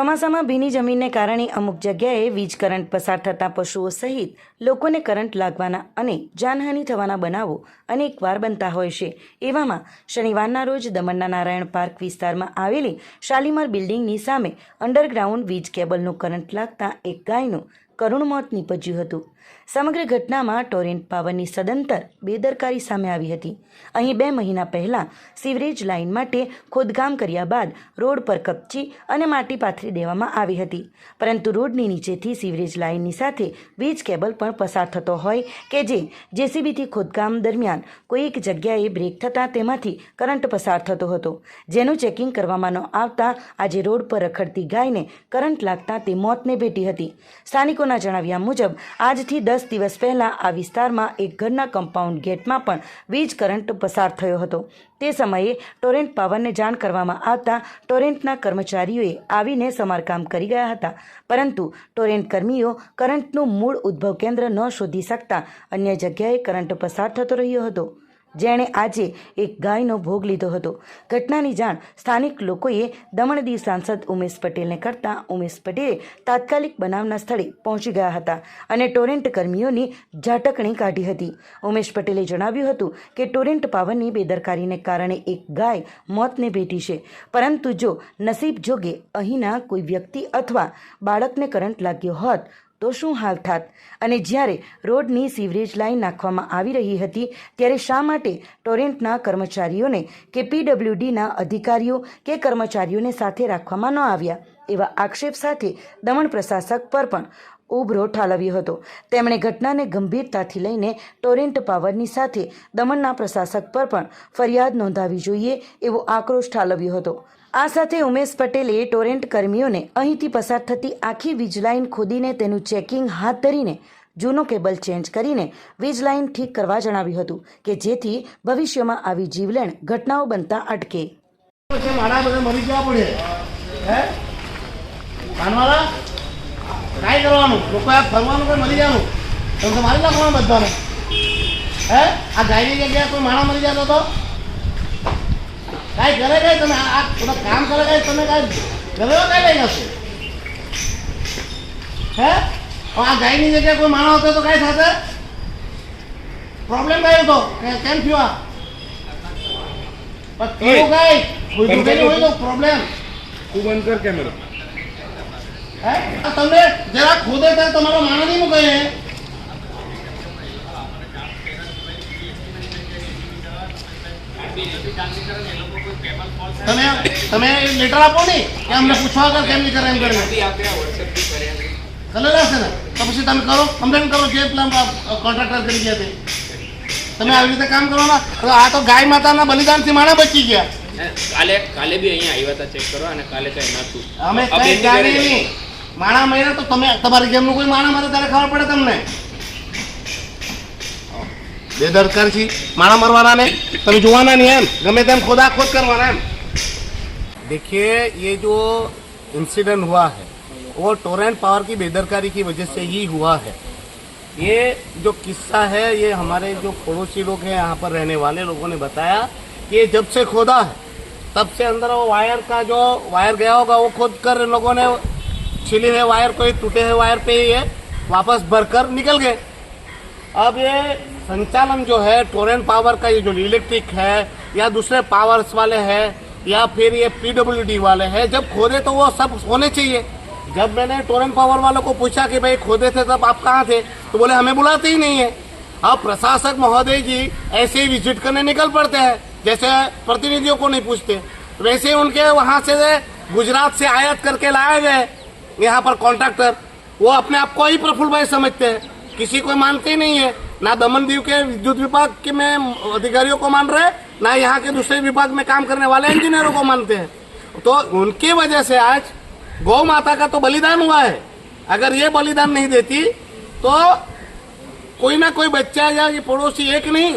ચોમાસામાં ભીની જમીનને કારણે અમુક જગ્યાએ વીજ કરંટ પસાર થતા પશુઓ સહિત લોકોને કરંટ લાગવાના અને જાનહાનિ થવાના બનાવો અનેકવાર બનતા હોય છે. એવામાં શનિવારના રોજ દમણના નારાયણ પાર્ક વિસ્તારમાં આવેલી શાલીમાર બિલ્ડિંગની સામે અંડરગ્રાઉન્ડ વીજ કેબલનું કરંટ લાગતા એક ગાયનું કરુણ મોત નીપજ્યું હતું. સમગ્ર ઘટનામાં ટોરેન્ટ પાવરની સદંતર બેદરકારી સામે આવી હતી. અહીં બે મહિના પહેલાં સીવરેજ લાઇન માટે ખોદકામ કર્યા બાદ રોડ પર કપચી અને માટી પાથરી દેવામાં આવી હતી. પરંતુ રોડની નીચેથી સીવરેજ લાઇનની સાથે વીજ કેબલ પણ પસાર થતો હોય કે જે જેસીબીથી ખોદકામ દરમિયાન કોઈક જગ્યાએ બ્રેક થતાં તેમાંથી કરંટ પસાર થતો હતો. જેનું ચેકિંગ કરવામાં ન આવતા આજે રોડ પર રખડતી ગાયને કરંટ લાગતા તે મોતને ભેટી હતી. સ્થાનિકોના જણાવ્યા મુજબ, આજથી દસ દિવસ પહેલાં આ વિસ્તારમાં એક ઘરના કમ્પાઉન્ડ ગેટમાં પણ વીજ કરંટ પસાર થયો હતો. તે સમયે ટોરેન્ટ પાવરને જાણ કરવામાં આવતા ટોરેન્ટના કર્મચારીઓએ આવીને સમારકામ કરી ગયા હતા. પરંતુ ટોરેન્ટ કર્મીઓ કરંટનું મૂળ ઉદ્ભવ કેન્દ્ર ન શોધી શકતા અન્ય જગ્યાએ કરંટ પસાર થતો રહ્યો હતો. જેણે આજે એક ગાયનો ભોગ લીધો હતો. ઘટનાની જાણ સ્થાનિક લોકોએ દમણ દીવ સાંસદ ઉમેશ પટેલને કરતાં ઉમેશ પટેલે તાત્કાલિક બનાવના સ્થળે પહોંચી ગયા હતા અને ટોરેન્ટ કર્મીઓની ઝાટકણી કાઢી હતી. ઉમેશ પટેલે જણાવ્યું હતું કે ટોરેન્ટ પાવરની બેદરકારીને કારણે એક ગાય મોતને ભેટી છે. પરંતુ જો નસીબ જોગે અહીંના કોઈ વ્યક્તિ અથવા બાળકને કરંટ લાગ્યો હોત તો શું હાલ થાત? અને જ્યારે રોડની સીવરેજ લાઇન નાખવામાં આવી રહી હતી, ત્યારે શા માટે ટોરેન્ટના કર્મચારીઓને કે પીડબ્લ્યુડીના અધિકારીઓ કે કર્મચારીઓને સાથે રાખવામાં ન આવ્યા? એવા આક્ષેપ સાથે દમણ પ્રશાસક પર પણ ઉભરો ઠાલવ્યો હતો. તેમણે ઘટનાને ગંભીરતાથી લઈને ટોરેન્ટ પાવરની સાથે દમણના પ્રશાસક પર પણ ફરિયાદ નોંધાવી જોઈએ એવો આક્રોશ ઠાલવ્યો હતો. આ સાથે ઉમેશ પટેલે ટોરેન્ટ કર્મીઓને અહીંથી પસાર થતી આખી વીજ લાઇન ખોદીને તેનું ચેકિંગ હાથ ધરીને જૂનો કેબલ ચેન્જ કરીને વીજ લાઇન ઠીક કરવા જણાવ્યું હતું કે જેથી ભવિષ્યમાં આવી જીવલેણ ઘટનાઓ બનતા અટકે. મારા જવા પડે. હે? કાંઈ કરવાનું. લોકો આ ફરવાનું કોઈ મરી જવાનું. તમે તો મારી નાખવાનું બધાને. હે? આ ગાયની જગ્યાએ કોઈ માણસ મરી જતો તો? કાંઈ કરે કઈ? તમે આ બધા કામ કરે કઈ? તમે કાંઈ ગયો કાંઈ લઈ જશો? હે? આ ગાયની જગ્યાએ કોઈ માણસ હતો તો કાંઈ થશે? પ્રોબ્લેમ કયો હતો? કેમ થયો આ? પણ કેવું કાંઈ કોઈ હોય તો પ્રોબ્લેમ તું બંધ કર કેમેરો. તમને જરા ખોદે તમારો માણસ નહીં મૂકે તમે તમે લેટર આપો ને કે અમને પૂછવા વગર કેમ નહીં કરે એમ કરીને. કલર છે ને? તો પછી તમે કરો કમ્પ્લેન કરો જે પેલા કોન્ટ્રાક્ટર કરી ગયા તે તમે આવી રીતે કામ કરવાના આ તો ગાય માતાના બલિદાનથી માણા બચી ગયા. કાલે કાલે બી અહીંયા આવ્યા હતા ચેક કરવા અને કાલે કઈ નતું અમે કઈ જાણીએ નહીં. માણા મહિના તો તમે તમારી જેમનું કોઈ માણા મારે ત્યારે ખબર પડે તમને બેદરકાર છી માણા મરવાના ને તમે જોવાના નહીં એમ ગમે તેમ ખોદા ખોદ કરવાના એમ देखिए ये जो इंसिडेंट हुआ है वो टोरेंट पावर की बेदरकारी की वजह से ही हुआ है ये जो किस्सा है ये हमारे जो पड़ोसी लोग हैं यहाँ पर रहने वाले लोगों ने बताया कि ये जब से खोदा है तब से अंदर वो वायर का जो वायर गया होगा वो खोद कर इन लोगों ने छिले हुए वायर को ही टूटे हुए वायर पे ही ये वापस भरकर निकल गए। अब ये संचालन जो है, टोरेंट पावर का ये जो इलेक्ट्रिक है, या दूसरे पावर्स वाले हैं, या फिर ये पीडब्ल्यूडी वाले हैं, जब खोदे तो वो सब होने चाहिए। जब मैंने टोरेंट पावर वालों को पूछा कि भाई खोदे थे, तब आप कहाँ थे? तो बोले, हमें बुलाते ही नहीं है। अब प्रशासक महोदय जी ऐसे ही विज़िट करने निकल पड़ते हैं, जैसे प्रतिनिधियों को नहीं पूछते। वैसे ही उनके वहाँ से गुजरात से आयात करके लाए गए। यहाँ पर कॉन्ट्रैक्टर वो अपने आप को ही प्रफुल्ल भाई समझते हैं। किसी को मानते ही नहीं है। ना दमन दीव के विद्युत विभाग के में अधिकारियों को मान रहे ना यहाँ के दूसरे विभाग में काम करने वाले इंजीनियरों को मानते हैं। तो उनकी वजह से आज गौ माता का तो बलिदान हुआ है। अगर ये बलिदान नहीं देती तो कोई ना कोई बच्चा या ये पड़ोसी एक नहीं,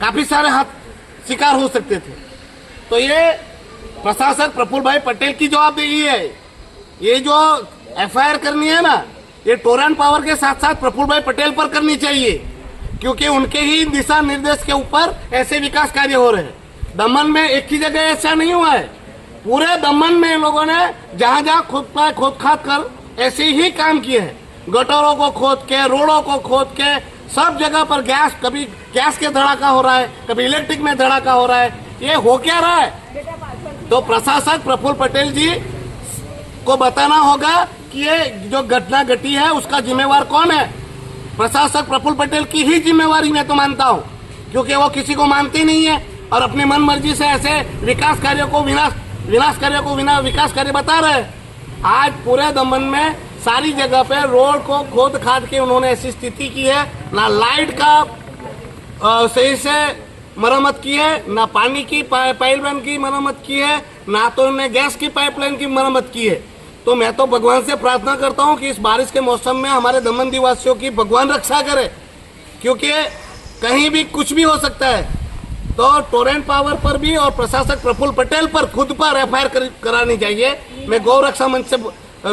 काफ़ी सारे हाथ शिकार हो सकते थे। तो ये प्रशासक प्रफुल्ल भाई पटेल की जवाबदेही है। ये जो एफआईआर करनी है ना, ये टोरेंट पावर के साथ साथ प्रफुल्ल भाई पटेल पर करनी चाहिए, क्योंकि उनके ही दिशा निर्देश के ऊपर ऐसे विकास कार्य हो रहे हैं। दमन में एक ही जगह ऐसा नहीं हुआ है। पूरे दमन में इन लोगों ने जहाँ जहाँ खुद पर खोद खाद कर ऐसे ही काम किए हैं। गटरों को खोद के, रोडों को खोद के, सब जगह पर गैस, कभी गैस के धड़ाका हो रहा है, कभी इलेक्ट्रिक में धड़ाका हो रहा है। ये हो क्या रहा है? तो प्रशासक प्रफुल्ल पटेल जी को बताना होगा कि ये जो घटना घटी है, उसका जिम्मेवार कौन है? प्रशासक प्रफुल पटेल की ही जिम्मेवारी मैं तो मानता हूँ, क्योंकि वो किसी को मानते नहीं है और अपनी मन मर्ज़ी से ऐसे विकास कार्यों को विनाश विनाश कार्यों को विना विकास कार्य बता रहे आज पूरे दमन में सारी जगह पे रोड को खोद खाद के उन्होंने ऐसी स्थिति की है, ना लाइट का सही से मरम्मत की है, ना पानी की पाइपलाइन की मरम्मत की है, ना तो उन्होंने गैस की पाइपलाइन की मरम्मत की है। तो मैं तो भगवान से प्रार्थना करता हूँ कि इस बारिश के मौसम में हमारे दमन निवासियों की भगवान रक्षा करे क्योंकि कहीं भी कुछ भी हो सकता है तो टोरेंट पावर पर भी और प्रशासक प्रफुल्ल पटेल पर खुद पर एफ़ कर, करानी चाहिए। मैं गौ रक्षा मंच से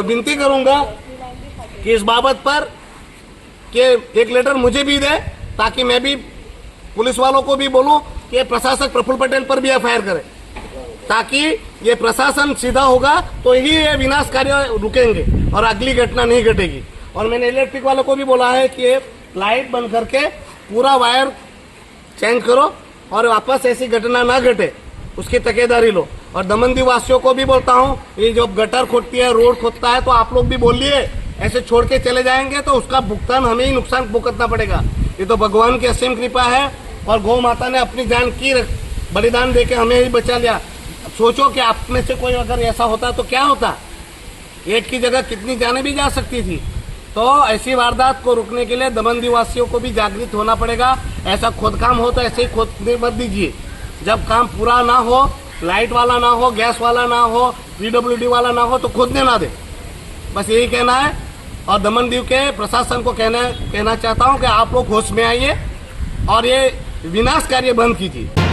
विनती करूँगा कि इस बाबत पर कि एक लेटर मुझे भी दे ताकि मैं भी पुलिस वालों को भी बोलूँ कि प्रशासक प्रफुल्ल पटेल पर भी एफ़ करे। ताकि ये प्रशासन सीधा होगा तो ही ये विनाश कार्य रुकेंगे और अगली घटना नहीं घटेगी। और मैंने इलेक्ट्रिक वालों को भी बोला है कि लाइट बंद करके पूरा वायर चेंज करो और वापस ऐसी घटना ना घटे, उसकी तकेदारी लो। और दमन वासियों को भी बोलता हूँ, ये जो गटर खोदती है, रोड खोदता है तो आप लोग भी बोलिए, ऐसे छोड़ के चले जाएँगे तो उसका भुगतान हमें ही नुकसान भुगतना पड़ेगा। ये तो भगवान की असीम कृपा है और गौ माता ने अपनी जान की बलिदान दे के हमें ही बचा लिया। सोचो कि आप में से कोई अगर ऐसा होता तो क्या होता? एक की जगह कितनी जाने भी जा सकती थी। तो ऐसी वारदात को रोकने के लिए दमन निवासियों को भी जागृत होना पड़ेगा। ऐसा खुद काम हो तो ऐसे ही खोदने मत दीजिए। जब काम पूरा ना हो, लाइट वाला ना हो, गैस वाला ना हो, पीडब्ल्यूडी वाला ना हो तो खोदने ना दे। बस यही कहना है। और दमन दीव के प्रशासन को कहना कहना चाहता हूँ कि आप लोग होश में आइए और ये विनाश कार्य बंद कीजिए।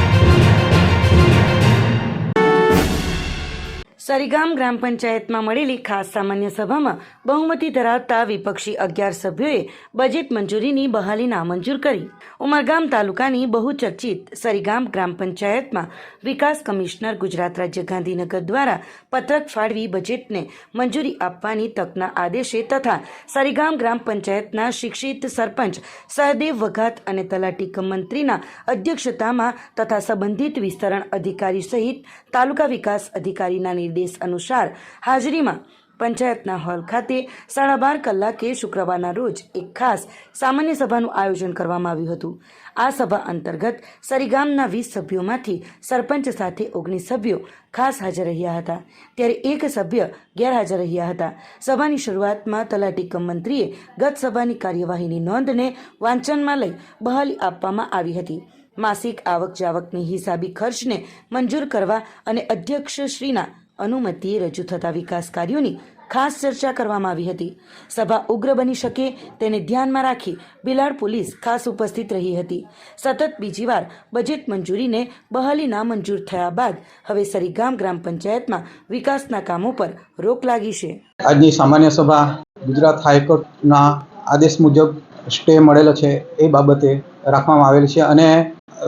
સરીગામ ગ્રામ પંચાયતમાં મળેલી ખાસ સામાન્ય સભામાં બહુમતી ધરાવતા વિપક્ષી અગિયાર સભ્યોએ બજેટ મંજૂરીની બહાલી નામંજૂર કરી. ઉમરગામ તાલુકાની બહુચર્ચિત સરીગામ ગ્રામ પંચાયતમાં વિકાસ કમિશનર ગુજરાત રાજ્ય ગાંધીનગર દ્વારા પત્રક ફાળવી બજેટને મંજૂરી આપવાની તકના આદેશે તથા સરીગામ ગ્રામ પંચાયતના શિક્ષિત સરપંચ સહદેવ વઘાત અને તલાટી મંત્રીના અધ્યક્ષતામાં તથા સંબંધિત વિસ્તરણ અધિકારી સહિત તાલુકા વિકાસ અધિકારીના નિર્દેશ અનુસાર હાજરીમાં પંચાયતના હોલ ખાતે સાડા બાર કલાકે શુક્રવારના રોજ એક ખાસ સામાન્ય સભાનું આયોજન કરવામાં આવ્યું હતું. આ સભા અંતર્ગત સરીગામના વીસ સભ્યોમાંથી સરપંચ સાથે ઓગણીસ સભ્યો ખાસ હાજર રહ્યા હતા. ત્યારે એક સભ્ય ગેરહાજર રહ્યા હતા. સભાની શરૂઆતમાં તલાટી કમ મંત્રીએ ગત સભાની કાર્યવાહીની નોંધને વાંચનમાં લઈ બહાલી આપવામાં આવી હતી. માસિક આવક જાવકની હિસાબી ખર્ચને મંજૂર કરવા અને અધ્યક્ષશ્રીના અનુમતિએ રજૂ થતા વિકાસ કાર્યોની ખાસ ચર્ચા કરવામાં આવી હતી. સભા ઉગ્ર બની શકે તેને ધ્યાનમાં રાખી બિલાડ પોલીસ ખાસ ઉપસ્થિત રહી હતી. સતત બીજી વાર બજેટ મંજૂરીને બહાલી નામંજૂર થયા બાદ હવે સરીગામ ગ્રામ પંચાયતમાં વિકાસના કામો પર રોક લાગી છે. આજની સામાન્ય સભા ગુજરાત હાઈકોર્ટના આદેશ મુજબ સ્ટે મળેલો છે એ બાબતે રાખવામાં આવેલ છે અને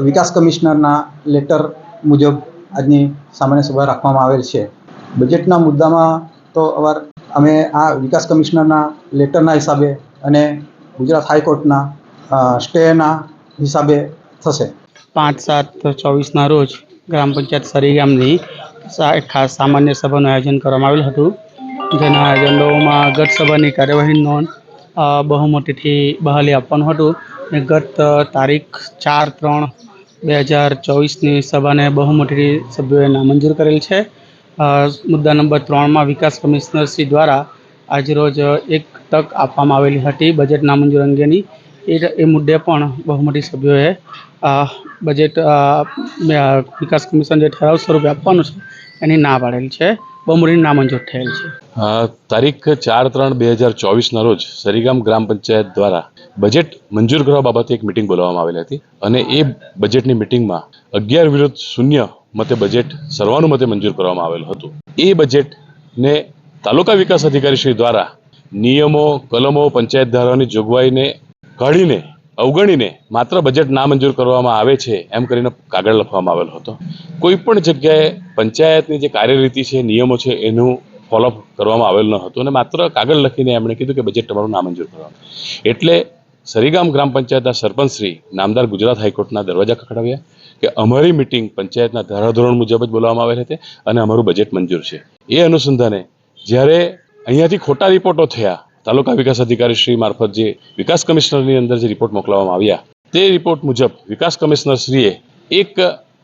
વિકાસ કમિશનરના લેટર મુજબ આજની સામાન્ય સભા રાખવામાં આવેલ છે. બજેટના મુદ્દામાં તો અવાર અમે આ વિકાસ કમિશનરના લેટરના હિસાબે અને ગુજરાત હાઈકોર્ટના સ્ટેના હિસાબે થશે. પાંચ સાત ચોવીસના રોજ ગ્રામ પંચાયત સરીગામની સા- એક ખાસ સામાન્ય સભાનું આયોજન કરવામાં આવેલું હતું, જેના એજન્ડોમાં ગત સભાની કાર્યવાહી નોંધ બહુમતીથી બહાલી આપવાનું હતું ને ગત તારીખ ચાર ત્રણ બે હજાર ચોવીસની સભાને બહુમતીથી સભ્યોએ નામંજૂર કરેલ છે. મુદ્દા નંબર ત્રણમાં વિકાસ કમિશનરશ્રી દ્વારા આજરોજ એક તક આપવામાં આવેલી હતી બજેટ નામંજૂર અંગેની. એ એ મુદ્દે પણ બહુમતી સભ્યોએ બજેટ વિકાસ કમિશન જે ઠરાવ સ્વરૂપે આપવાનું છે એની ના પાડેલ છે. બહુમતી નામંજૂર થયેલ છે. તારીખ ચાર ત્રણ બે હજાર ચોવીસના રોજ સરીગામ ગ્રામ પંચાયત દ્વારા બજેટ મંજૂર કરવા બાબતે એક મિટિંગ બોલાવવામાં આવેલી હતી અને એ બજેટની મિટિંગમાં અગિયાર વિરુદ્ધ શૂન્ય મતે બજેટ સર્વાનુમતે મંજૂર કરવામાં આવેલું હતું. એ બજેટને તાલુકા વિકાસ અધિકારી શ્રી દ્વારા નિયમો, કલમો, પંચાયત ધારાની જોગવાઈને કાઢીને, અવગણીને માત્ર બજેટ નામંજૂર કરવામાં આવે છે એમ કરીને કાગળ લખવામાં આવેલો હતો. કોઈ પણ જગ્યાએ પંચાયતની જે કાર્યરીતિ છે, નિયમો છે, એનું ફોલોઅપ કરવામાં આવેલ ન હતું અને માત્ર કાગળ લખીને એમણે કીધું કે બજેટ તમારું નામંજૂર કરવાનું એટલે સરીગામ ગ્રામ પંચાયતના સરપંચ શ્રી નામદાર ગુજરાત હાઈકોર્ટના દરવાજા ખખડાવ્યા કે અમારી મિટિંગ પંચાયતના ધારાધોરણ મુજબ જ બોલાવવામાં આવેલ હતી અને અમારું બજેટ મંજૂર છે. એ અનુસંધાને જ્યારે અહીંયાથી ખોટા રિપોર્ટો થયા, તાલુકા વિકાસ અધિકારી શ્રી મારફત જે વિકાસ કમિશનરની અંદર જે રિપોર્ટ મોકલવામાં આવ્યા, તે રિપોર્ટ મુજબ વિકાસ કમિશનર શ્રીએ એક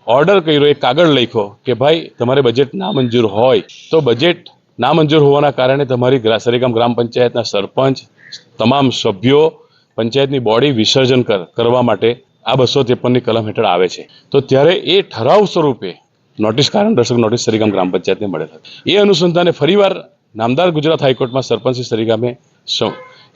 ઓર્ડર કર્યો, એક કાગળ લખ્યો કે ભાઈ, તમારે બજેટ ના મંજૂર હોય તો બજેટ ના મંજૂર હોવાના કારણે તમારી સરેગામ ગ્રામ પંચાયતના સરપંચ, તમામ સભ્યો પંચાયતની બોડી વિસર્જન કર, કરવા માટે આ બસો ત્રેપનની કલમ હેઠળ આવે છે. તો ત્યારે એ ઠરાવ સ્વરૂપે નોટિસ કારણ દર્શક નોટિસ સરીગામ ગ્રામ પંચાયતને મળેલ હતી. એ અનુસંધાને ફરીવાર નામદાર ગુજરાત હાઈકોર્ટમાં સરપંચ સરીગામે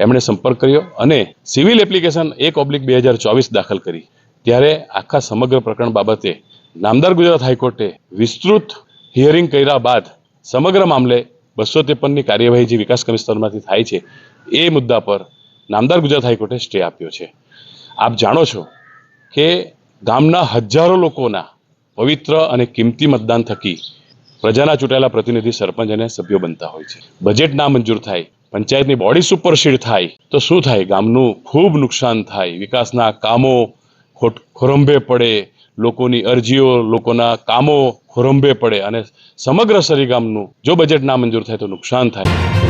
એમણે સંપર્ક કર્યો અને સિવિલ એપ્લિકેશન એક ઓબ્લિક બે હજાર ચોવીસ દાખલ કરી. ત્યારે આખા સમગ્ર પ્રકરણ બાબતે નામદાર ગુજરાત હાઈકોર્ટે વિસ્તૃત હિયરિંગ કર્યા બાદ સમગ્ર મામલે બસો ત્રેપનની કાર્યવાહી જે વિકાસ કમિશનરમાંથી થાય છે, એ મુદ્દા પર નામદાર ગુજરાત હાઈકોર્ટે સ્ટે આપ્યો છે. આપ જાણો છો કે ગામના હજારો લોકોના પવિત્ર અને કિંમતી મતદાન થકી પ્રજાના ચૂંટાયેલા પ્રતિનિધિ, સરપંચ અને સભ્યો બનતા હોય છે. બજેટ ના મંજૂર થાય, પંચાયતની બોડી સુપરસીડ થાય, તો શું થાય? ગામનું ખૂબ નુકસાન થાય, વિકાસના કામો ખોરંભે પડે, લોકોની અરજીઓ, લોકોના કામો ખોરંભે પડે અને સમગ્ર સરી ગામનું જો બજેટ ના મંજૂર થાય તો નુકસાન થાય.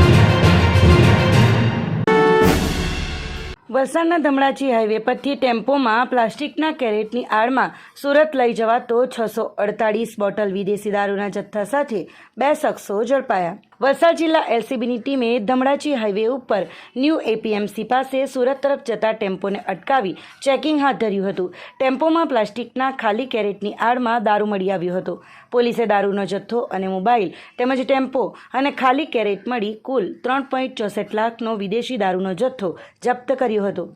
વલસાડના ધમણાચી હાઈવે પરથી ટેમ્પોમાં પ્લાસ્ટિકના કેરેટની આડમાં સુરત લઈ જવાતો છસો અડતાળીસ બોટલ વિદેશી દારૂના જથ્થા સાથે બે શખ્સો ઝડપાયા. વલસાડ જિલ્લા એલસીબીની ટીમે ધમડાચી હાઈવે ઉપર ન્યૂ એપીએમસી પાસે સુરત તરફ જતા ટેમ્પોને અટકાવી ચેકિંગ હાથ ધર્યું હતું. ટેમ્પોમાં પ્લાસ્ટિકના ખાલી કેરેટની આડમાં દારૂ મળી આવ્યો હતો. પોલીસે દારૂનો જથ્થો અને મોબાઈલ તેમજ ટેમ્પો અને ખાલી કેરેટ મળી કુલ ત્રણ પોઈન્ટ ચોસઠ લાખનો વિદેશી દારૂનો જથ્થો જપ્ત કર્યો હતો.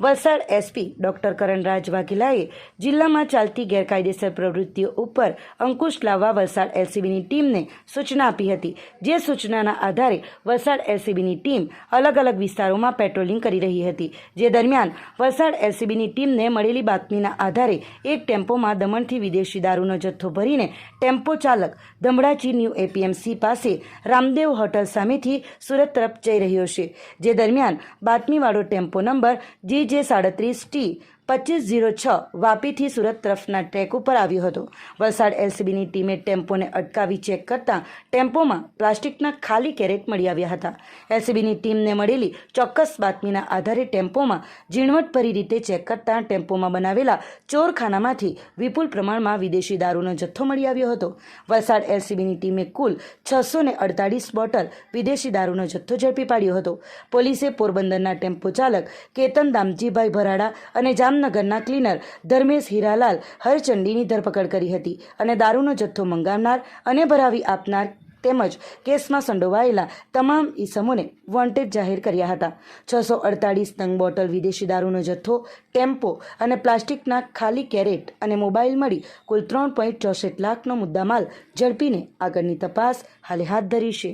વલસાડ એસપી ડોક્ટર કરણરાજ વાઘેલાએ જિલ્લામાં ચાલતી ગેરકાયદેસર પ્રવૃત્તિઓ ઉપર અંકુશ લાવવા વલસાડ એલસીબીની ટીમને સૂચના આપી હતી. જે સૂચનાના આધારે વલસાડ એલસીબીની ટીમ અલગ અલગ વિસ્તારોમાં પેટ્રોલિંગ કરી રહી હતી. જે દરમિયાન વલસાડ એલસીબીની ટીમને મળેલી બાતમીના આધારે એક ટેમ્પોમાં દમણથી વિદેશી દારૂનો જથ્થો ભરીને ટેમ્પો ચાલક ધમડાચી ન્યૂ એપીએમસી પાસે રામદેવ હોટલ સામેથી સુરત તરફ જઈ રહ્યો છે. જે દરમિયાન બાતમીવાળો ટેમ્પો નંબર જી જે સાડત્રીસ ટી પચીસ ઝીરો છ વાપીથી સુરત તરફના ટ્રેક ઉપર આવ્યો હતો. વલસાડ એલસીબીની ટીમે ટેમ્પોને અટકાવી ચેક કરતાં ટેમ્પોમાં પ્લાસ્ટિકના ખાલી કેરેટ મળી આવ્યા હતા. એલસીબીની ટીમને મળેલી ચોક્કસ બાતમીના આધારે ટેમ્પોમાં ઝીણવટભરી રીતે ચેક કરતાં ટેમ્પોમાં બનાવેલા ચોરખાનામાંથી વિપુલ પ્રમાણમાં વિદેશી દારૂનો જથ્થો મળી આવ્યો હતો. વલસાડ એલસીબીની ટીમે કુલ છસો ને અડતાળીસ બોટલ વિદેશી દારૂનો જથ્થો ઝડપી પાડ્યો હતો. પોલીસે પોરબંદરના ટેમ્પો ચાલક કેતન દામજીભાઈ ભરાડા અને જામનગરના ક્લીનર ધર્મેશ હીરાલાલ હરચંડીની ધરપકડ કરી હતી અને દારૂનો જથ્થો મંગાવનાર અને ભરાવી આપનાર તેમજ કેસમાં સંડોવાયેલા તમામ ઈસમોને વોન્ટેડ જાહેર કર્યા હતા. છસો અડતાળીસ નંગ બોટલ વિદેશી દારૂનો જથ્થો, ટેમ્પો અને પ્લાસ્ટિકના ખાલી કેરેટ અને મોબાઈલ મળી કુલ ત્રણ પોઈન્ટ ચોસઠ લાખનો મુદ્દામાલ ઝડપીને આગળની તપાસ હાલે હાથ ધરી છે.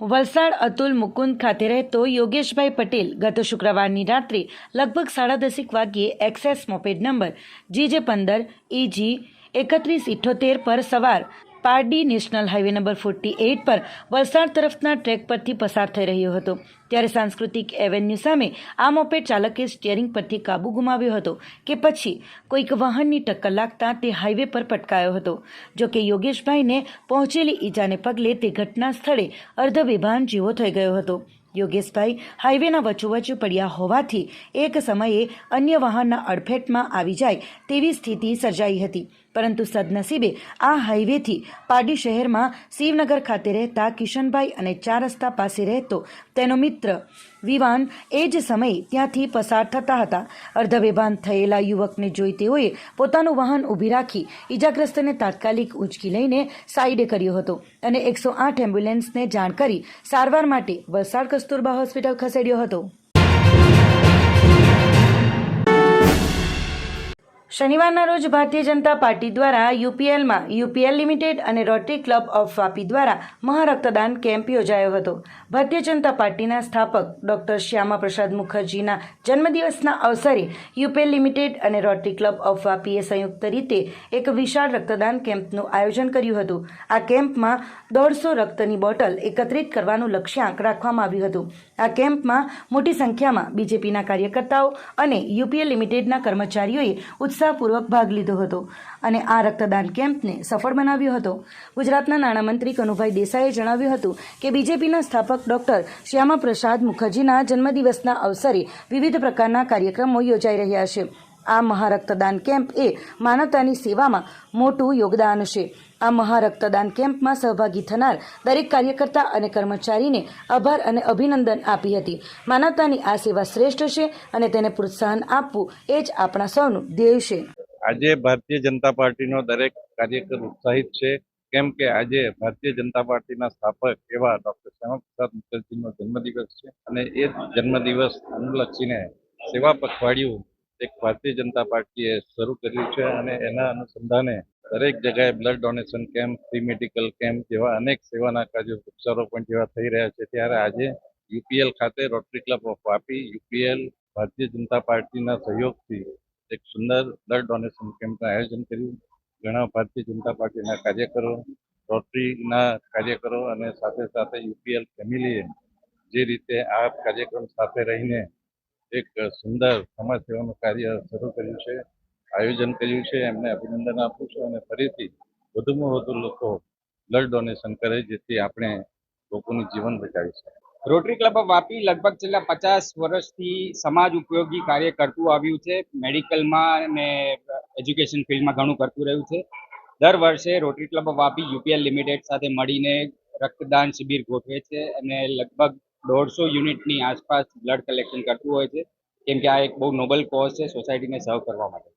વલસાડ અતુલ મુકુંદ ખાતે રહેતો યોગેશભાઈ પટેલ ગત શુક્રવારની રાત્રે લગભગ સાડા દસેક વાગ્યે એક્સેસ મોપેડ નંબર જી જે પંદર ઇજી એકત્રીસ ઇઠ્ઠોતેર પર સવાર Pardi national highway number forty eight પર વલસાડ તરફના ટ્રેક પરથી પસાર થઈ રહ્યો હતો. ત્યારે સાંસ્કૃતિક એવેન્યુ સામે આ મોપેડ ચાલકે સ્ટિયરિંગ પરથી કાબુ ગુમાવ્યો હતો કે પછી કોઈક વાહનની ટક્કર લાગતા તે હાઈવે પર પટકાયો હતો. જો કે યોગેશભાઈને પહોંચેલી ઈજાને પગલે તે ઘટના સ્થળે અર્ધબેભાન જેવો થઈ ગયો હતો. યોગેશભાઈ હાઈવેના વચ્ચોવચ્ચ પડ્યા હોવાથી એક સમયે અન્ય વાહનના અડફેટમાં આવી જાય તેવી સ્થિતિ સર્જાઈ હતી. પરંતુ સદનસીબે આ હાઈવેથી પારડી શહેરમાં શિવનગર ખાતે રહેતા કિશનભાઈ અને ચાર રસ્તા પાસે રહેતો તેનો મિત્ર વિવાન એ જ સમયે ત્યાંથી પસાર થતા હતા. અર્ધબેભાન થયેલા યુવકને જોઈ તેઓએ પોતાનું વાહન ઊભી રાખી ઈજાગ્રસ્તને તાત્કાલિક ઉંચકી લઈને સાઈડે કર્યો હતો અને એકસો આઠ એમ્બ્યુલન્સને જાણ કરી સારવાર માટે વલસાડ કસ્તુરબા હોસ્પિટલ ખસેડ્યો હતો. શનિવારના રોજ ભારતીય જનતા પાર્ટી દ્વારા યુપીએલમાં, યુપીએલ લિમિટેડ અને રોટરી ક્લબ ઓફ વાપી દ્વારા મહારક્તદાન કેમ્પ યોજાયો હતો. ભારતીય જનતા પાર્ટીના સ્થાપક ડૉક્ટર શ્યામા પ્રસાદ મુખર્જીના જન્મદિવસના અવસરે યુપીએલ લિમિટેડ અને રોટરી ક્લબ ઓફ વાપીએ સંયુક્ત રીતે એક વિશાળ રક્તદાન કેમ્પનું આયોજન કર્યું હતું. આ કેમ્પમાં દોઢસો રક્તની બોટલ એકત્રિત કરવાનું લક્ષ્યાંક રાખવામાં આવ્યું હતું. આ કેમ્પમાં મોટી સંખ્યામાં બીજેપીના કાર્યકર્તાઓ અને યુપીએલ લિમિટેડના કર્મચારીઓએ ઉત્સાહપૂર્વક ભાગ લીધો હતો અને આ રક્તદાન કેમ્પને સફળ બનાવ્યો હતો. ગુજરાતના નાણામંત્રી કનુભાઈ દેસાઈએ જણાવ્યું હતું કે બીજેપીના સ્થાપક ડોક્ટર શ્યામા પ્રસાદ મુખર્જીના જન્મદિવસના અવસરે વિવિધ પ્રકારના કાર્યક્રમો યોજાઈ રહ્યા છે. આ મહારક્તદાન કેમ્પ એ માનવતાની સેવામાં મોટું યોગદાન છે. આ મહારક્તદાન કેમ્પમાં સહભાગી થનાર દરેક કાર્યકર્તા અને કર્મચારીને આભાર અને અભિનંદન આપી હતી. માનવતાની આ સેવા શ્રેષ્ઠ છે અને તેને પ્રોત્સાહન આપવું એ જ આપણા સૌનું ધ્યેય છે. આજે ભારતીય જનતા પાર્ટીનો દરેક કાર્યકર ઉત્સાહિત છે. કેમ કે આજે ભારતીય જનતા પાર્ટીના સ્થાપક એવા ડોક્ટર શ્યામાપ્રસાદ મુખર્જીનો જન્મદિવસ છે અને એ જન્મદિવસ અનુલક્ષીને સેવા પખવાડિયું એક ભારતીય જનતા પાર્ટીએ શરૂ કર્યું છે અને એના અનુસંધાને દરેક જગ્યાએ blood donation camp free medical camp જેવા અનેક સેવાના કાર્યો વૃક્ષારોપણ જેવા થઈ રહ્યા છે. ત્યારે આજે યુપીએલ ખાતે rotary club of Vapi UPL Bharatiya Janata પાર્ટીના સહયોગથી એક સુંદર બ્લડ ડોનેશન કેમ્પનું આયોજન કર્યું. ઘણા ભારતીય જનતા પાર્ટીના કાર્યકરો રોટરીના કાર્યકરો અને સાથે સાથે યુપીએલ ફેમિલીએ જે રીતે આ કાર્યક્રમ સાથે રહીને એક સુંદર સમાજ સેવાનું કાર્ય શરૂ કર્યું છે. આયોજન કર્યું છે, એમને અભિનંદન આપું છું અને ફરીથી વધુમાં વધુ લોકો બ્લડ ડોનેશન કરે, જેથી આપણે લોકોનું જીવન બચાવી શકીએ. રોટરી ક્લબ ઓફ વાપી લગભગ છેલ્લા પચાસ વર્ષથી સમાજ ઉપયોગી કાર્ય કરતું આવ્યું છે. મેડિકલમાં અને એજ્યુકેશન ફિલ્ડમાં ઘણું કરતું રહ્યું છે. દર વર્ષે rotary club of Vapi UPL limited સાથે મળીને રક્તદાન શિબિર ગોઠવે છે અને લગભગ દોઢસો યુનિટની આસપાસ બ્લડ કલેક્શન કરતું હોય છે. કેમ કે આ એક બહુ નોબલ કોઝ છે સોસાયટીને સર્વ કરવા માટે.